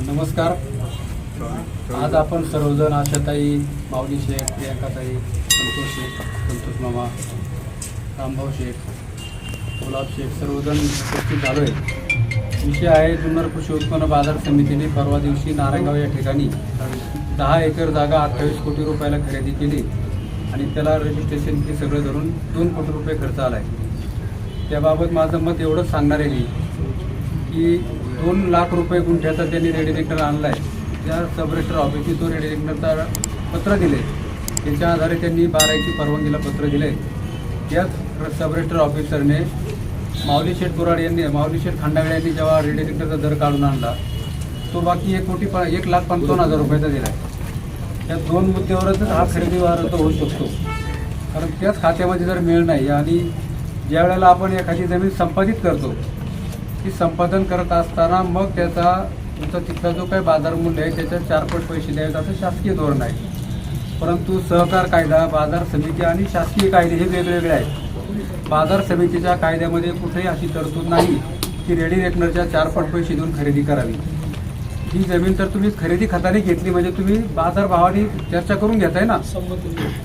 नमस्कार. आज आपण सर्वजण आशाताई माऊली शेख प्रियांकाताई संतोष शेख संतोष मामा रामभाऊ शेख गुलाब शेख सर्वजण उपस्थित झालो आहे विषय आहे जुन्नर कृषी उत्पन्न बाजार समितीने परवा दिवशी नारायणगाव या ठिकाणी दहा एकर जागा अठ्ठावीस कोटी रुपयाला खरेदी केली आणि त्याला रजिस्ट्रेशन फी सगळं धरून दोन कोटी रुपये खर्च आला आहे त्याबाबत माझं मत एवढंच सांगणार आहे मी की दोन लाख रुपये गुंठ्याचा त्यांनी रेडिनेटर आणला आहे त्या सब रजिस्टर ऑफिसची तो रेडिनेटरचा पत्र दिले. त्याच्या आधारे त्यांनी बारायची परवानगीला पत्र दिले. त्याच सब रजिस्टर ऑफिसरने माऊली शेठ बोराड यांनी माऊली शेठ खांडागळे यांनी जेव्हा रेडिनेटरचा दर काढून आणला तो बाकी एक कोटी पा एक लाख पंचावन्न हजार रुपयाचा दिला आहे त्या दोन मुद्द्यावरच हा खरेदी व्यवहार होऊ शकतो. कारण त्याच खात्यामध्ये जर मिळ नाही आणि ज्या वेळेला आपण एखादी जमीन संपादित करतो ती संपादन करत असताना मग त्याचा तुमचा तिथला जो काही बाजार मूल्य आहे त्याच्या चारपट पैसे द्यावेत असं शासकीय धोरण आहे. परंतु सहकार कायदा बाजार समिती आणि शासकीय कायदे हे वेगवेगळे आहेत. बाजार समितीच्या कायद्यामध्ये कुठेही अशी तरतूद नाही की रेडी रेकनरच्या चारपट पैसे देऊन खरेदी करावी. ही जमीन तर तुम्ही खरेदी खताने घेतली म्हणजे तुम्ही बाजार भावाने चर्चा करून घेताय ना?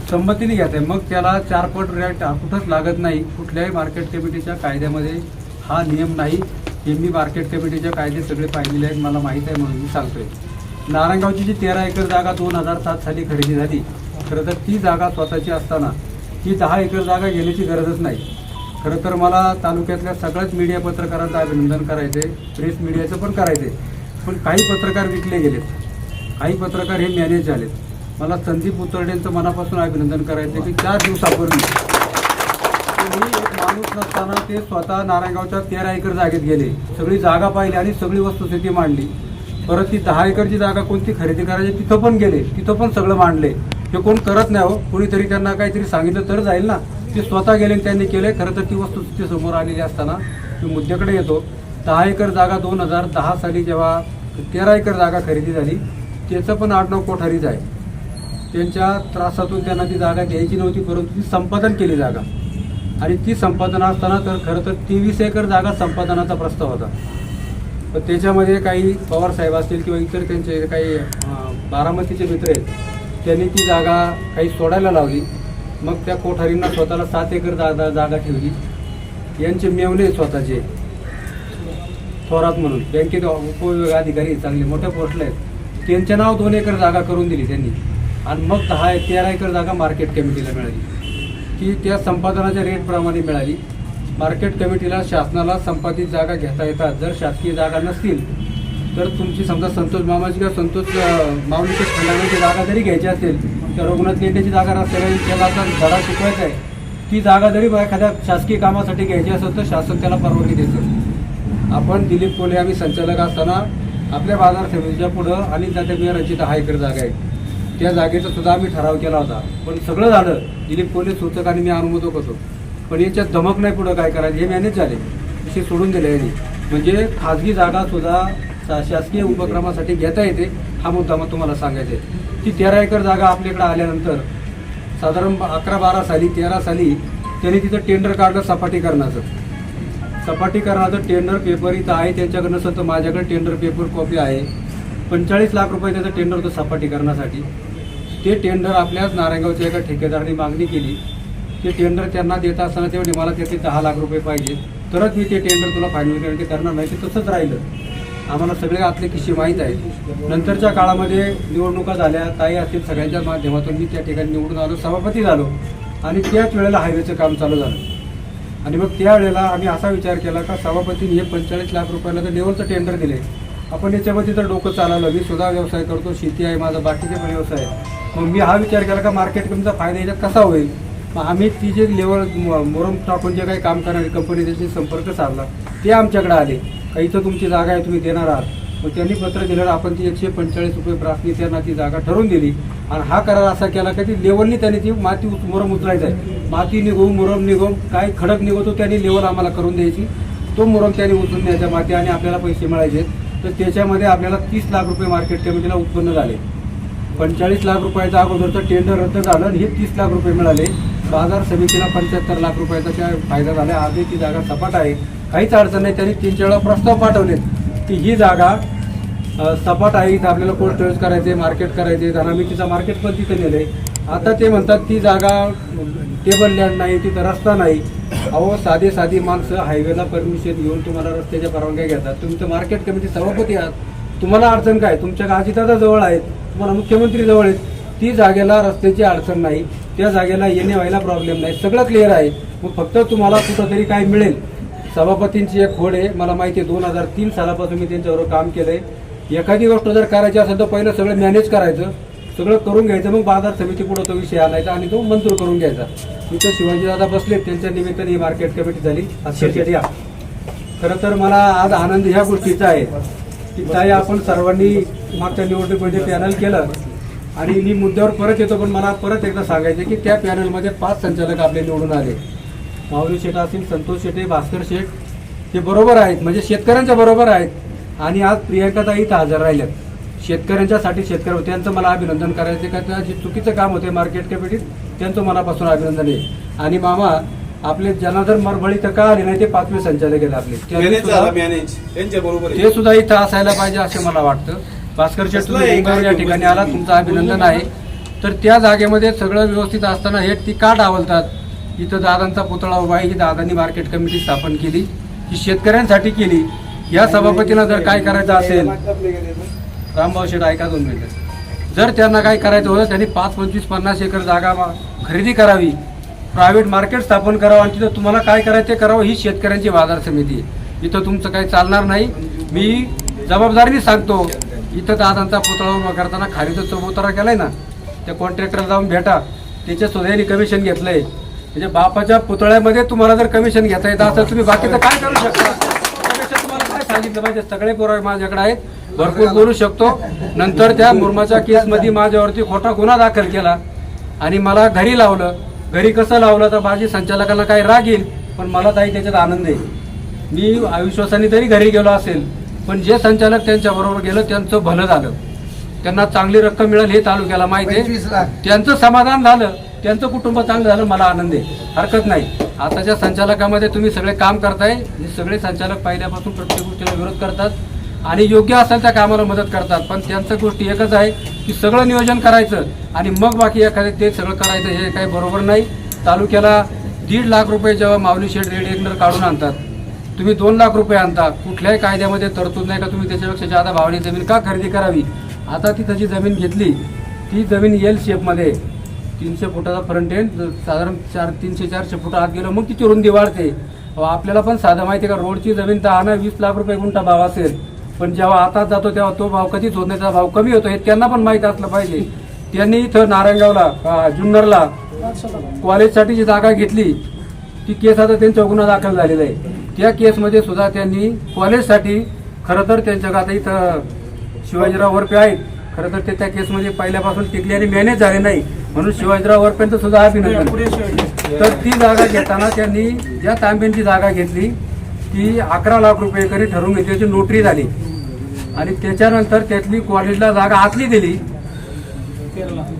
संमतीने. घेताय. मग त्याला चारपट रेट कुठंच लागत नाही. कुठल्याही मार्केट कमिटीच्या कायद्यामध्ये हा नियम नाही. हे मी मार्केट कमिटीचे कायदे सगळे पाहिलेले आहेत मला माहीत आहे म्हणून मी सांगतोय. नारायणगावची जी तेरा एकर जागा दोन हजार सात साली खरेदी झाली खरं तर ती जागा स्वतःची असताना ही दहा एकर जागा घेण्याची गरजच नाही. खरं तर मला तालुक्यातल्या सगळ्याच मीडिया पत्रकारांचं अभिनंदन करायचं आहे प्रेस मीडियाचं पण करायचं आहे पण काही पत्रकार विकले गेलेत. काही पत्रकार हे मॅनेज झालेत. मला संदीप उतरडेंचं मनापासून अभिनंदन करायचं आहे की चार दिवसापूर्वी तुम्ही नसताना ते स्वतः नारायणगावच्या तेरा एकर जागेत गेले. सगळी जागा पाहिली आणि सगळी वस्तुस्थिती मांडली. परत ती दहा एकरची जागा कोणती खरेदी करायची तिथं पण गेले. तिथं पण सगळं मांडले. हे कोण करत नाही हो. कोणीतरी त्यांना काहीतरी सांगितलं तर जाईल ना. ते स्वतः गेले आणि त्यांनी केले. खरं तर ती वस्तुस्थिती समोर आलेली असताना मी मुद्द्याकडे येतो. दहा एकर जागा दोन हजार दहा साली जेव्हा तेरा एकर जागा खरेदी झाली त्याचं पण आठ नऊ कोठारीच आहे. त्यांच्या त्रासातून त्यांना ती जागा घ्यायची नव्हती परंतु ती संपादन केली जागा. आणि ती संपादन असताना तर खरं तर तेवीस एकर जागा संपादनाचा प्रस्ताव होता. पण त्याच्यामध्ये काही पवार साहेब असतील किंवा इतर त्यांचे काही बारामतीचे मित्र आहेत त्यांनी ती जागा काही सोडायला लावली. मग त्या कोठारींना स्वतःला सात एकर जागा जागा ठेवली. यांचे मेवणे स्वतःचे. थोरात म्हणून. बँकेत उपविभाग अधिकारी चांगले मोठ्या पोस्टला आहेत. त्यांच्या नाव दोन एकर जागा करून दिली त्यांनी. आणि मग दहा तेरा एकर जागा मार्केट कमिटीला मिळाली. ती त्या संपादनाच्या रेटप्रमाणे मिळाली. मार्केट कमिटीला शासनाला संपादित जागा घेता येतात. जर शासकीय जागा नसतील तर तुमची समजा संतोष मामाची किंवा संतोष अं, खंडाची जागा जरी घ्यायची असेल तर रघुनाथ लेंडेची जागा नसेल त्याला आता धडा शिकवायचा आहे. ती जागा जरी एखाद्या शासकीय कामासाठी घ्यायची असेल तर शासन त्याला परवानगी देतं. आपण दिलीप कोले आम्ही संचालक असताना आपल्या बाजार समितीच्या पुढं आणि त्या रचित दहा एकर जागा आहे त्या जागेचा सुद्धा आम्ही ठराव केला होता. पण सगळं झालं. दिलीप कोल्हे सूचक आणि मी अनुमोदक होतो पण याच्यात धमक नाही पुढं काय करायचं हे मॅनेज झाले. विषय सोडून दिले यांनी. म्हणजे खाजगी जागा सुद्धा शा- शासकीय उपक्रमासाठी घेता येते हा मुद्दा मग तुम्हाला सांगायचा आहे. ती तेरा एकर जागा आपल्याकडे आल्यानंतर साधारण अकरा बारा साली तेरा साली त्यांनी तिथं टेंडर काढलं सपाटीकरणाचं सपाटीकरणाचं टेंडर पेपर इथं आहे त्यांच्याकडनं सतत माझ्याकडे टेंडर पेपर कॉपी आहे. पंचेचाळीस लाख रुपये त्याचं टेंडर होतं सपाटीकरणासाठी ते टेंडर आपल्याच नारायणगावच्या एका ठेकेदाराने मागणी केली. ते टेंडर त्यांना देत असताना ते म्हणजे मला त्याचे दहा लाख रुपये पाहिजे. तरच मी ते टेंडर तुला फायनल करणार ते करणार नाही ते तसंच राहिलं. आम्हाला सगळे आतले किस्से माहीत आहेत. नंतरच्या काळामध्ये निवडणुका झाल्या काही असतील सगळ्यांच्या माध्यमातून मी त्या ठिकाणी निवडून आलो सभापती झालो. आणि त्याच वेळेला हायवेचं काम चालू झालं. आणि मग त्यावेळेला आम्ही असा विचार केला का सभापतीने हे पंचेचाळीस लाख रुपयाला तर लेवलचं टेंडर दिले आपण याच्यामध्ये तर डोकं चालवलं. मी सुद्धा व्यवसाय करतो शेती आहे माझा बाकीचे पण व्यवसाय आहे मग मी हा विचार केला का मार्केट कमीचा फायदा याच्यात कसा होईल? मग आम्ही ती जे लेवल मोरम टाकून जे काही काम करणारी कंपनी त्याशी संपर्क साधला. ते आमच्याकडे आले. का इथं तुमची जागा आहे तुम्ही देणार आहात. मग त्यांनी पत्र दिलं आपण ती एकशे पंचेचाळीस रुपये प्रासनी त्यांना ती जागा ठरवून दिली. आणि हा करार असा केला की ती लेवलनी त्यांनी ती माती मोरम मुरम उचलायचं आहे. माती निघून मोरम निघून काय खडक निघतो त्यांनी लेवल आम्हाला करून द्यायची. तो मोरम त्यांनी उचलून द्यायचा माती आणि आपल्याला पैसे मिळायचे. तर त्याच्यामध्ये आपल्याला तीस लाख रुपये मार्केट कमिटीला उत्पन्न झाले. पंचेचाळीस लाख रुपयाचं अगोदरचं टेंडर रद्द झालं आणि हे तीस लाख रुपये मिळाले. बाजार समितीला पंच्याहत्तर लाख रुपयाचा काय फायदा झाला आजही ती जागा सपाट आहे. काहीच अडचण नाही. त्यांनी तीन चार वेळा प्रस्ताव पाठवलेत की ही जागा सपाट आहे. इथं आपल्याला कोल्ड स्टोरेज करायचे मार्केट करायचे आणि आम्ही तिचं मार्केट पण तिथं आहे आता ते म्हणतात ती जागा टेबल लँड नाही तिथं रस्ता नाही. अहो साधी साधी माणसं हायवेला परमिशन घेऊन तुम्हाला रस्त्याच्या परवानग्या घेतात. तुम्ही तर मार्केट कमिटी सभापती आहात. तुम्हाला अडचण काय? तुमच्या गाजीदादा जवळ आहेत. तुम्हाला मुख्यमंत्री जवळ आहेत ती जागेला रस्त्याची अडचण नाही त्या जागेला येणे व्हायला प्रॉब्लेम नाही सगळं क्लिअर आहे. मग फक्त तुम्हाला कुठंतरी काय मिळेल? सभापतींची एक खोड आहे मला माहिती आहे दोन हजार तीन सालापासून मी त्यांच्याबरोबर काम केलंय. एखादी गोष्ट जर करायची असेल तर पहिलं सगळं मॅनेज करायचं सगळं करून घ्यायचं मग बाजार समिती पुढं तो विषय आणायचा आणि तो मंजूर करून घ्यायचा. इथं शिवाजीदादा बसले त्यांच्या निमित्ताने ही मार्केट कमिटी झाली. अक्षरशः या. खरं तर मला आज आनंद ह्या गोष्टीचा आहे. की ताई आपण सर्वांनी मागच्या निवडणुकीमध्ये पॅनल केलं. आणि मी मुद्द्यावर परत येतो पण मला परत एकदा सांगायचं की त्या पॅनलमध्ये पाच संचालक आपले निवडून आले. माऊली शेठ असतील संतोष शेटे भास्कर शेठ ते बरोबर आहेत. म्हणजे शेतकऱ्यांच्या बरोबर आहेत. आणि आज प्रियंकाताई इथं हजर राहिल्यात. शेतकऱ्यांच्यासाठी शेतकरी त्यांचं मला अभिनंदन करायचं का त्या जे चुकीचं काम होते मार्केट कमिटीत त्यांचं मनापासून अभिनंदन आहे. आणि मामा आपले जनार्दन मरभळी तर का आले नाही ते पाचवे संचालक आहेत आपले. त्यांच्या बरोबर ते सुद्धा इथं असायला पाहिजे असं मला वाटतं. भास्कर शेठ तुम्ही मुंबईवर या ठिकाणी आला तुमचं अभिनंदन आहे. तर त्या जागेमध्ये सगळं व्यवस्थित असताना हे ती का डावलतात इथं दादांचा पुतळा उभा आहे ही दादांनी मार्केट कमिटी स्थापन केली ही शेतकऱ्यांसाठी केली. या सभापतींना जर काय करायचं असेल रामभाऊ शेठ ऐका दोन मिनिटं. जर त्यांना काय करायचं होतं त्यांनी पाच पंचवीस पन्नास एकर जागा मा- खरेदी करावी. प्रायव्हेट मार्केट स्थापन करावं आणि तिथं तुम्हाला काय करायचं ते करावं ही शेतकऱ्यांची बाजार समिती आहे. इथं तुमचं काही चालणार नाही. मी जबाबदारीने सांगतो इथं दादांचा पुतळा उभा करताना खाली उतरा केला केलाय ना त्या कॉन्ट्रॅक्टरला जाऊन भेटा. त्याच्या सुद्धा कमिशन घेतलंय. म्हणजे बापाच्या पुतळ्यामध्ये तुम्हाला जर कमिशन घेता येतं असं तुम्ही बाकीचं काय करू शकता? तुम्हाला काय सांगितलं पाहिजे? सगळे पुरावे माझ्याकडे आहेत. भरपूर बोलू शकतो. नंतर त्या मुर्माच्या केसमध्ये माझ्यावरती खोटा गुन्हा दाखल केला आणि मला घरी लावलं. घरी कसं लावलं तर माझी संचालकांना काही राग येईल पण मला ताई त्याच्यात आनंद आहे. मी अविश्वासाने तरी घरी गेलो असेल पण जे संचालक त्यांच्याबरोबर गेलं त्यांचं भलं झालं. त्यांना चांगली रक्कम मिळेल हे तालुक्याला माहिती आहे. त्यांचं समाधान झालं त्यांचं कुटुंब चांगलं झालं मला आनंद आहे. हरकत नाही. आताच्या संचालकामध्ये तुम्ही सगळे काम करताय हे सगळे संचालक पहिल्यापासून प्रत्येक गोष्टीला विरोध करतात. आणि योग्य असेल त्या कामाला मदत करतात. पण त्यांचं गोष्टी एकच आहे की सगळं नियोजन करायचं आणि मग बाकी एखादे ते सगळं करायचं हे काही बरोबर नाही. तालुक्याला दीड लाख रुपये जेव्हा माऊली शेड रेड एकनर काढून आणतात तुम्ही दोन लाख रुपये आणता. कुठल्याही कायद्यामध्ये तरतूद नाही का तुम्ही त्याच्यापेक्षा जादा भावनी जमीन का खरेदी करावी? आता ती त्याची जमीन घेतली ती जमीन येल शेपमध्ये. तीनशे फुटाचा फ्रंट एंड साधारण चार तीनशे चारशे फुट आत गेलं मग तिची रुंदी वाढते आपल्याला पण साधं माहिती आहे का? रोडची जमीन दहा ना वीस लाख रुपये गुंठा भाव असेल. पण जेव्हा आता जातो तेव्हा तो भाव कधीच होत नाही. त्याचा भाव कमी होतो हे त्यांना पण माहीत असलं पाहिजे. त्यांनी इथं नारायणगावला जुन्नरला कॉलेजसाठी जी जागा घेतली ती केस आता त्यांच्या गुन्हा दाखल झालेला आहे. त्या केसमध्ये सुद्धा त्यांनी कॉलेजसाठी खरं तर त्यांच्या आता इथं शिवाजीराव वरपे आहेत. खरं तर ते त्या केसमध्ये पहिल्यापासून टिकले आणि मॅनेज झाले नाही. म्हणून शिवाजीराव वरपेंचं सुद्धा अभिनंदन. तर ती जागा घेताना त्यांनी ज्या तांब्यांची जागा घेतली ती अकरा लाख रुपये करी ठरवून घेतली. त्याची नोटरी झाली. आणि त्याच्यानंतर त्यातली कॉलेजला जागा आतली दिली.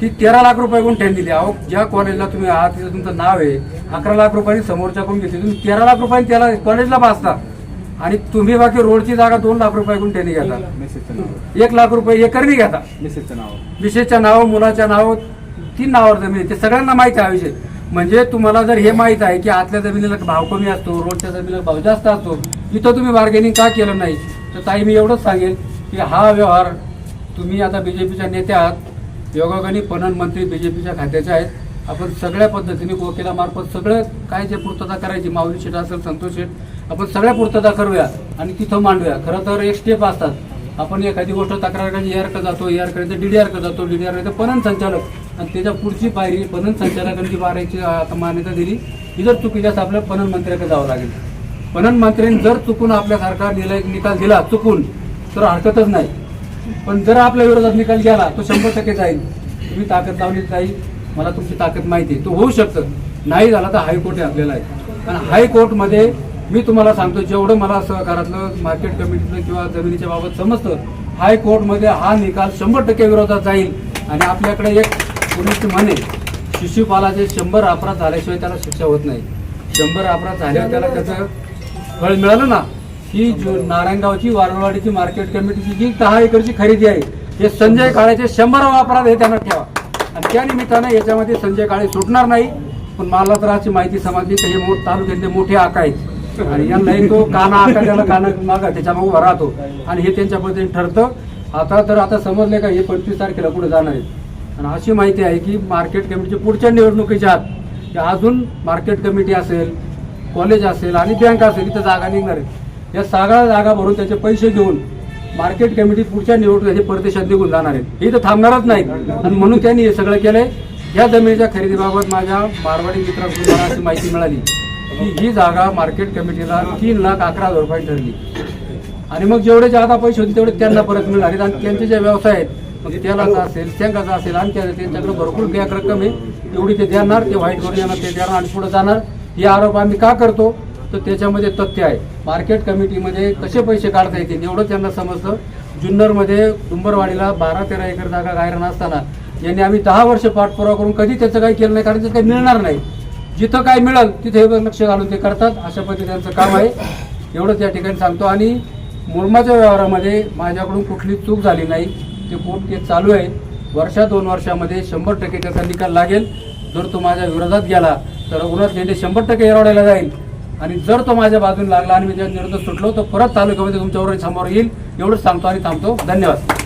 ती तेरा लाख रुपये गुंठ्याने दिली. अहो ज्या कॉलेजला तुम्ही आहात तिथं तुमचं नाव आहे. अकरा लाख रुपयांनी समोरच्याकडून घेतली? तुम्ही तेरा लाख रुपयांनी त्याला कॉलेजला पाचता आणि तुम्ही बाकी रोडची जागा दोन लाख रुपये गुंठ्याने घेता. एक लाख रुपये एकरनी घेता. विशेषच्या नाव. मुलाच्या नाव तीन नावावर जमीन. ते सगळ्यांना माहिती आहे विषय. म्हणजे तुम्हाला जर हे माहीत आहे की आतल्या जमिनीला भाव कमी असतो रोडच्या जमिनीला भाव जास्त असतो इथं तुम्ही बार्गेनिंग का केलं नाही? तर ताई मी एवढंच सांगेल की हा व्यवहार तुम्ही आता बीजेपीच्या नेत्या आहात योगागणी पणन मंत्री बीजेपीच्या खात्याचे आहेत. आपण सगळ्या पद्धतीने वकिलामार्फत सगळं काय जे पूर्तता करायची माऊली शेठ असेल संतोष शेठ आपण सगळ्या पूर्तता करूया आणि तिथं मांडूया. खरं तर एक स्टेप असतात. आपण एखादी गोष्ट तक्रार करायची एआर जातो एआरकडे तर डीडीआरकडे जातो डीडीआर करायचं पणन संचालक आणि त्याच्या पुढची पायरी पणन संचालकांची मारायची आता मान्यता दिली ही जर चुकीची असं आपल्याला पणन मंत्र्याकडे जावं लागेल. पणन मंत्र्यांनी जर चुकून आपल्यासारखा निलय निकाल दिला चुकून तर हरकतच नाही. पण जर आपल्या विरोधात निकाल गेला तो शंभर टक्के जाईल. तुम्ही ताकद लावली जाईल. मला तुमची ताकद माहिती आहे. तो होऊ शकतं. नाही झाला तर हायकोर्ट आपल्याला आहे. आणि हायकोर्टमध्ये मी तुम्हाला सांगतो जेवढं मला सहकारातलं मार्केट कमिटीतलं किंवा जमिनीच्या बाबत समजतं हायकोर्टमध्ये हा निकाल शंभर टक्के विरोधात जाईल. आणि आपल्याकडे एक पोलीस म्हणे शिशुपालाचे शंभर अपराध झाल्याशिवाय त्याला शिक्षा होत नाही. शंभर अपराध झाल्यावर त्याला त्याचं फळ मिळालं ना ही जो नारायणगावची वारवाडीची मार्केट कमिटीची जी दहा एकरची खरेदी आहे हे संजय काळेचे शंभर वापरात हे त्यांना ठेवा. आणि त्या निमित्तानं याच्यामध्ये संजय काळे सुटणार नाही. पण मला तर अशी माहिती समजली तर हे मोठ तालुक्यातले मोठे आका आहेत. आणि यांना एक तो काना आकाशाला काना मागा त्याच्यामुळे उभा राहतो. आणि हे त्यांच्या पद्धतीने ठरतं. आता तर आता समजले का हे पंचवीस तारखेला पुढे जाणार आहे आणि अशी माहिती आहे की मार्केट कमिटीच्या पुढच्या निवडणुकीच्या आत अजून मार्केट कमिटी असेल कॉलेज असेल आणि बँक असेल इथं जागा निघणार आहे या सगळ्या जागा भरून त्याचे पैसे घेऊन मार्केट कमिटी पुढच्या निवडणुकीसाठी परदेशात निघून जाणार आहेत. हे तर थांबणारच नाही आणि म्हणून त्यांनी हे सगळं केलंय. या जमिनीच्या खरेदीबाबत माझ्या मारवाडी मित्रांकडून मला अशी माहिती मिळाली. की ही जागा मार्केट कमिटीला तीन लाख अकरा हजार रुपये ठरली. आणि मग जेवढे जादा पैसे होते तेवढे त्यांना परत मिळणार आहेत. आणि त्यांचे जे व्यवसाय आहेत मग तेलाचा असेल शेंगाचा असेल आणि त्यांच्याकडे भरपूर बॅग रक्कम आहे. एवढी ते देणार ते व्हाईट करून येणार ते देणार आणि पुढे जाणार. हे आरोप आम्ही का करतो? तर त्याच्यामध्ये तथ्य आहे. मार्केट कमिटीमध्ये कसे पैसे काढता येतील एवढं त्यांना समजतं. जुन्नरमध्ये डुंबरवाडीला बारा तेरा एकर जागा गायरण असताना यांनी आम्ही दहा वर्ष पाठपुरावा करून कधी त्याचं काही केलं नाही कारण त्याचं काही मिळणार नाही. जिथं काय मिळेल तिथे हे लक्ष घालून ते करतात. अशा पद्धतीने त्यांचं काम आहे. एवढंच या ठिकाणी सांगतो. आणि मुरमाच्या व्यवहारामध्ये माझ्याकडून कुठली चूक झाली नाही. ते कोर्ट केस चालू आहे. वर्षा दोन वर्षामध्ये शंभर टक्के त्याचा निकाल लागेल. जर तो माझ्या विरोधात गेला तर उन्हात नेते शंभर टक्के एरवडायला जाईल. आणि जर तो माझ्या बाजूने लागला आणि मी त्या निर्णय सुटलो तर परत तालुक्यामध्ये तुमच्यावर समोर येईल एवढंच सांगतो आणि थांबतो. धन्यवाद.